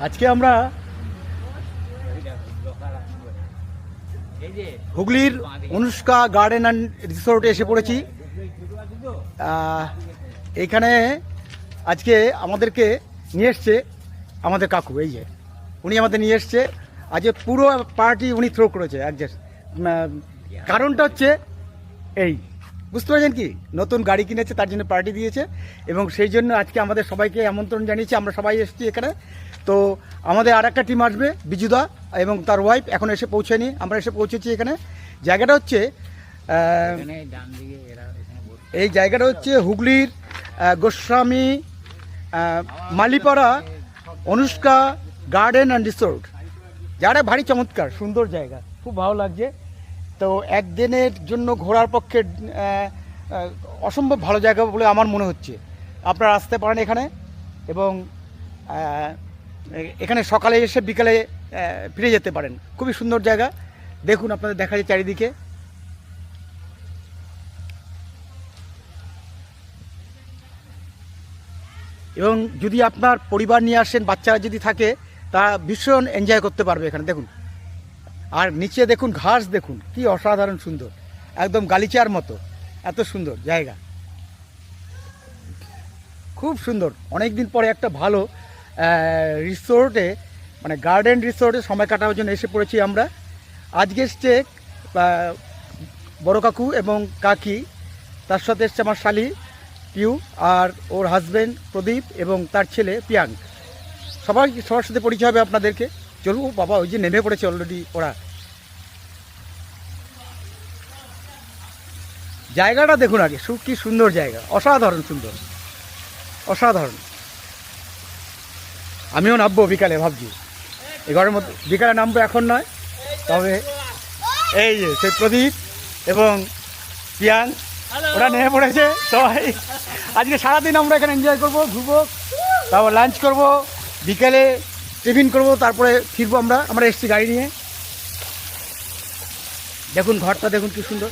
আজকে আমরা হুগলির অনুষ্কা গার্ডেন অ্যান্ড রিসোর্টে এসে পড়েছি। আহ, এইখানে আজকে আমাদেরকে নিয়ে এসছে আমাদের কাকু এই যে। উনি আমাদের নিয়ে এসছে। আজকে পুরো পার্টি উনি থ্রো করেছে একজাস্ট কারণটা হচ্ছে এই। বুঝতে পারছেন কি? নতুন গাড়ি কিনেছে তার জন্য পার্টি দিয়েছে। এবং সেই জন্য আজকে আমাদের সবাইকে আমন্ত্রণ জানিয়েছি। আমরা সবাই এসেছি এখানে। তো আমাদের আর একটা টিম আসবে বিজুদা এবং তার ওয়াইফ এখন এসে পৌঁছায়নি আমরা এসে পৌঁছেছি এখানে। জায়গাটা হচ্ছে এই জায়গাটা হচ্ছে হুগলির Goswami Malipara Anushka garden and resort যারা ভারী চমৎকার সুন্দর জায়গা খুব ভালো লাগছে। তো একদিনের জন্য ঘোরার পক্ষে অসম্ভব ভালো জায়গা বলে আমার মনে হচ্ছে। আপনারা আসতে পারেন এখানে এবং এখানে সকালে এসে বিকালে ফিরে যেতে পারেন। খুবই সুন্দর জায়গা। দেখুন, আপনাদের দেখা যায় চারিদিকে। এবং যদি আপনার পরিবার নিয়ে আসেন, বাচ্চারা যদি থাকে তা ভীষণ এনজয় করতে পারবে এখানে। দেখুন। আর নিচে দেখুন, ঘাস দেখুন, কি অসাধারণ সুন্দর। একদম গালিচার মতো। এত সুন্দর জায়গা। খুব সুন্দর। অনেক দিন পরে একটা ভালো রিসোর্টে মানে গার্ডেন রিসোর্টে সময় কাটানোর জন্য এসে পড়েছি আমরা। আজকে এসছে বড় কাকু এবং কাকি, তার সাথে এসছে আমার শালি, পিউ আর ওর হাজবেন্ড প্রদীপ এবং তার ছেলে পিয়াঙ্ক সবাই, সবার সাথে পরিচয় হবে আপনাদেরকে। চলুন, বাবা ওই যে নেমে পড়েছে অলরেডি ওরা। জায়গাটা দেখুন আগে, সু কি সুন্দর জায়গা। অসাধারণ সুন্দর। অসাধারণ। আমিও নামবো বিকালে ভাবছি। এই ঘরের মধ্যে বিকালে নামবো এখন নয় তবে এই যে সেই প্রদীপ এবং পিয়াং ওরা নেমে পড়েছে সবাই। আজকে সারাদিন আমরা এখানে এনজয় করব ঘুরবো তারপর লাঞ্চ করব বিকেলে টিফিন করব তারপরে ফিরবো আমরা। আমরা এসছি গাড়ি নিয়ে। দেখুন ঘরটা দেখুন কি সুন্দর।